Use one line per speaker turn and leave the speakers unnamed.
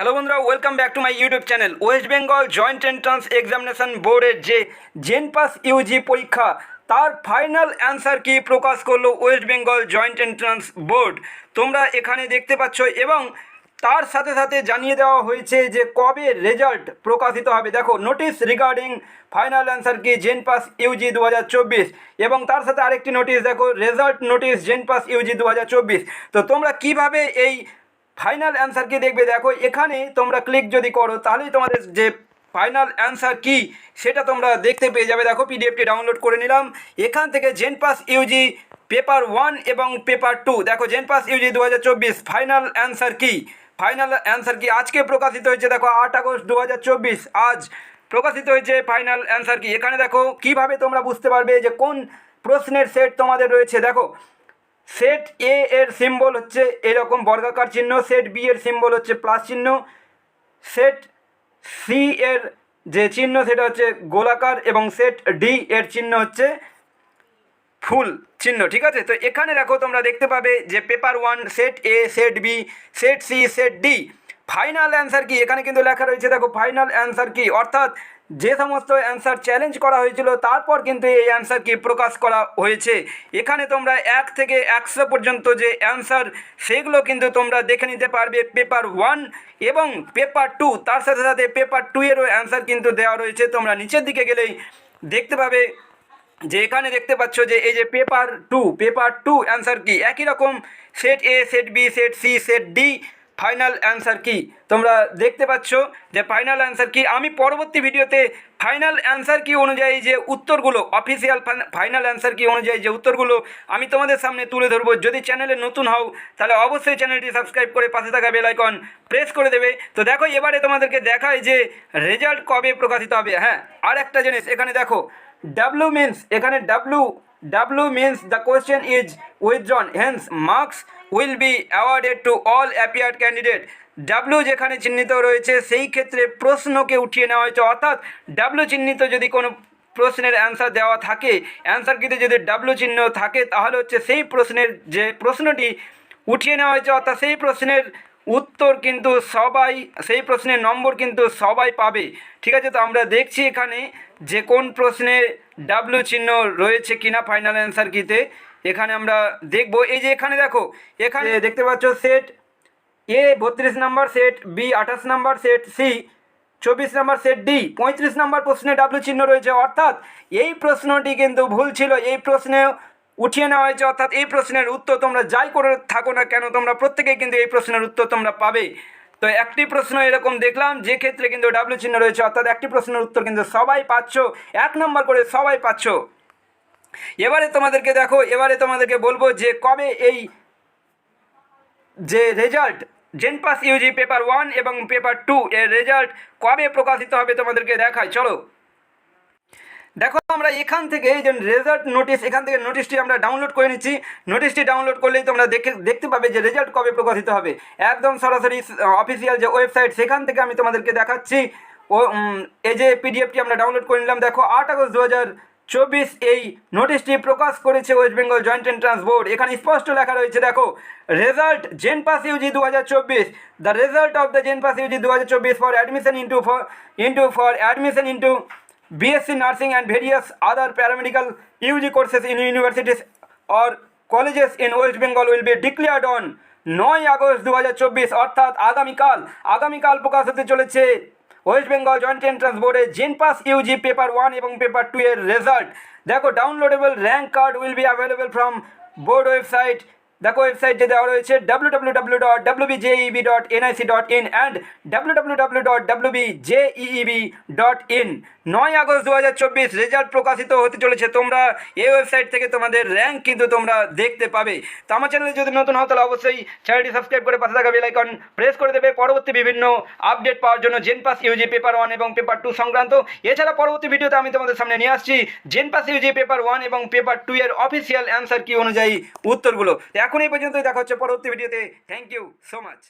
Hello বন্ধুরা welcome back to my YouTube channel West Bengal joint entrance examination বোর্ডের যে gen pass Yuji পরীক্ষা, তার ফাইনাল অ্যান্সার কি প্রকাশ করল West Bengal joint entrance board তোমরা এখানে দেখতে পাচ্ছ এবং তার সাথে সাথে জানিয়ে দেওয়া হয়েছে যে কবে রেজাল্ট প্রকাশিত হবে। দেখো notice regarding final answer key JENPAS UG দু হাজার চব্বিশ এবং তার সাথে আরেকটি নোটিশ দেখো result notice JENPAS UG দু হাজার চব্বিশ। তো তোমরা কীভাবে এই ফাইনাল অ্যান্সার কি দেখবে? দেখো, এখানে তোমরা ক্লিক যদি করো, তাহলেই তোমাদের যে ফাইনাল অ্যান্সার কি, সেটা তোমরা দেখতে পেয়ে যাবে। দেখো পিডিএফটি ডাউনলোড করে নিলাম। এখান থেকে JENPAS UG paper one এবং পেপার টু দেখো জেন পাস ইউজি দু হাজার চব্বিশ final answer key? Final answer key? আজকে প্রকাশিত হয়েছে, দেখো, আট আগস্ট দু হাজার চব্বিশ, আজ প্রকাশিত হয়েছে ফাইনাল অ্যান্সার কি? এখানে দেখো, কীভাবে তোমরা বুঝতে পারবে যে কোন প্রশ্নের সেট তোমাদের রয়েছে? দেখো সেট এ এর সিম্বল হচ্ছে এরকম বর্গাকার চিহ্ন সেট বি এর সিম্বল হচ্ছে প্লাস চিহ্ন। সেট সি এর যে চিহ্ন, সেটা হচ্ছে গোলাকার এবং সেট ডি এর চিহ্ন হচ্ছে ফুল চিহ্ন, ঠিক আছে? তো এখানে দেখো তোমরা দেখতে পাবে যে paper one set A set B set C set D final answer key? এখানে কিন্তু লেখা রয়েছে, দেখো ফাইনাল অ্যান্সার কি? অর্থাৎ যে সমস্ত অ্যান্সার চ্যালেঞ্জ করা হয়েছিল, তারপর কিন্তু এই অ্যান্সার কি প্রকাশ করা হয়েছে। এখানে তোমরা এক থেকে একশো পর্যন্ত যে অ্যান্সার সেগুলো কিন্তু তোমরা দেখে নিতে পারবে পেপার ওয়ান এবং পেপার টু তার সাথে সাথে পেপার টু এরও অ্যান্সার কিন্তু দেওয়া রয়েছে। তোমরা নিচের দিকে গেলেই দেখতে পাবে যে এখানে দেখতে পাচ্ছ যে এই যে paper two paper two answer key? একই রকম set A set B set C set D final answer key? তোমরা দেখতে পাচ্ছ যে ফাইনাল অ্যান্সার কি? আমি পরবর্তী ভিডিওতে ফাইনাল অ্যান্সার কি অনুযায়ী যে উত্তরগুলো অফিসিয়াল ফাইনাল অ্যান্সার কি অনুযায়ী যে উত্তরগুলো আমি তোমাদের সামনে তুলে ধরবো। যদি চ্যানেলে নতুন হও, তাহলে অবশ্যই চ্যানেলটি সাবস্ক্রাইব করে পাশে থাকা বেল আইকন প্রেস করে দেবে। তো দেখো, এবারে তোমাদেরকে দেখায় যে রেজাল্ট কবে প্রকাশিত হবে। হ্যাঁ আর একটা জিনিস, এখানে দেখো ডাব্লু মিন্স এখানে W W means the question is withdrawn hence marks will be awarded to all appeared candidate W যেখানে চিহ্নিত রয়েছে, সেই ক্ষেত্রে প্রশ্নকে উঠিয়ে নেওয়া হয়েছে। অর্থাৎ ডাব্লু চিহ্নিত যদি কোনো প্রশ্নের অ্যান্সার দেওয়া থাকে অ্যান্সার কিন্তু যদি ডাব্লু চিহ্ন থাকে, তাহলে হচ্ছে সেই প্রশ্নের যে প্রশ্নটি উঠিয়ে নেওয়া হয়েছে, অর্থাৎ সেই প্রশ্নের উত্তর কিন্তু সবাই, সেই প্রশ্নের নম্বর কিন্তু সবাই পাবে। ঠিক আছে, তো আমরা দেখছি এখানে যে কোন প্রশ্নে ডাব্লু চিহ্ন রয়েছে কিনা ফাইনাল অ্যান্সার কিতে। এখানে আমরা দেখব এই যে এখানে দেখো এখানে দেখতে পাচ্ছ সেট এ বত্রিশ নাম্বার সেট বি আঠাশ নাম্বার সেট সি চব্বিশ নাম্বার সেট ডি পঁয়ত্রিশ নাম্বার প্রশ্নে ডাব্লু চিহ্ন রয়েছে। অর্থাৎ এই প্রশ্নটি কিন্তু ভুল ছিল এই প্রশ্নে উঠিয়ে নেওয়া হয়েছে অর্থাৎ এই প্রশ্নের উত্তর তোমরা যাই করে থাকো না কেন তোমরা প্রত্যেকেই কিন্তু এই প্রশ্নের উত্তর তোমরা পাবে। তো একটি প্রশ্ন এরকম দেখলাম যে ক্ষেত্রে কিন্তু ডাব্লু চিহ্ন রয়েছে অর্থাৎ একটি প্রশ্নের উত্তর কিন্তু সবাই পাচ্ছ এক নম্বর করে সবাই পাচ্ছ। এবারে তোমাদেরকে দেখো, এবারে তোমাদেরকে বলব যে কবে এই যে result JENPAS UG paper one এবং পেপার টু এর রেজাল্ট কবে প্রকাশিত হবে তোমাদেরকে দেখায় চলো। দেখো আমরা এখান থেকে এই যে রেজাল্ট নোটিশ এখান থেকে নোটিশটি আমরা ডাউনলোড করে নিচ্ছি। নোটিশটি ডাউনলোড করলেই তোমরা দেখে, দেখতে পাবে যে রেজাল্ট কবে প্রকাশিত হবে। একদম সরাসরি অফিসিয়াল যে ওয়েবসাইট সেখান থেকে আমি তোমাদেরকে দেখাচ্ছি। ও এই যে পিডিএফটি আমরা ডাউনলোড করে নিলাম। দেখো আট আগস্ট দু হাজার চব্বিশ এই নোটিশটি প্রকাশ করেছে West Bengal Joint Entrance Board এখানে স্পষ্ট লেখা রয়েছে, দেখো রেজাল্ট জেন পাস ইউজি দু হাজার চব্বিশ। The result of the JENPAS UG দু হাজার চব্বিশ for admission into for into for admission into BSc Nursing and various other paramedical UG courses in universities or colleges in West Bengal will be declared on নয় August দু হাজার চব্বিশ, অর্থাৎ আগামীকাল। আগামীকাল প্রকাশ হতে চলেছে ওয়েস্ট বেঙ্গল জয়েন্ট এন্ট্রান্স বোর্ডে জিনপাস ইউজি পেপার ওয়ান এবং পেপার টু এর রেজাল্ট দেখো downloadable rank card will be available from board website দেখো ওয়েবসাইটে দেওয়া রয়েছে W W dot W BJEB dot and dot BJEB dot নয় আগস্ট দু হাজার চব্বিশ রেজাল্ট প্রকাশিত হতে চলেছে। তোমরা এই ওয়েবসাইট থেকে তোমাদের র্যাঙ্ক কিন্তু তোমরা দেখতে পাবে। তো আমার চ্যানেলে যদি নতুন হও, তাহলে অবশ্যই চ্যানেলটি সাবস্ক্রাইব করে পাশে থাকা বেল আইকন প্রেস করে দেবে। পরবর্তী বিভিন্ন আপডেট পাওয়ার জন্য JENPAS UG paper one এবং পেপার টু সংক্রান্ত। এছাড়া পরবর্তী ভিডিওতে আমি তোমাদের সামনে নিয়ে আসছি JENPAS UG paper one এবং পেপার টু এর অফিসিয়াল অ্যান্সার কি অনুযায়ী উত্তরগুলো। এখন এই পর্যন্তই। দেখা হচ্ছে পরবর্তী ভিডিওতে। Thank you so much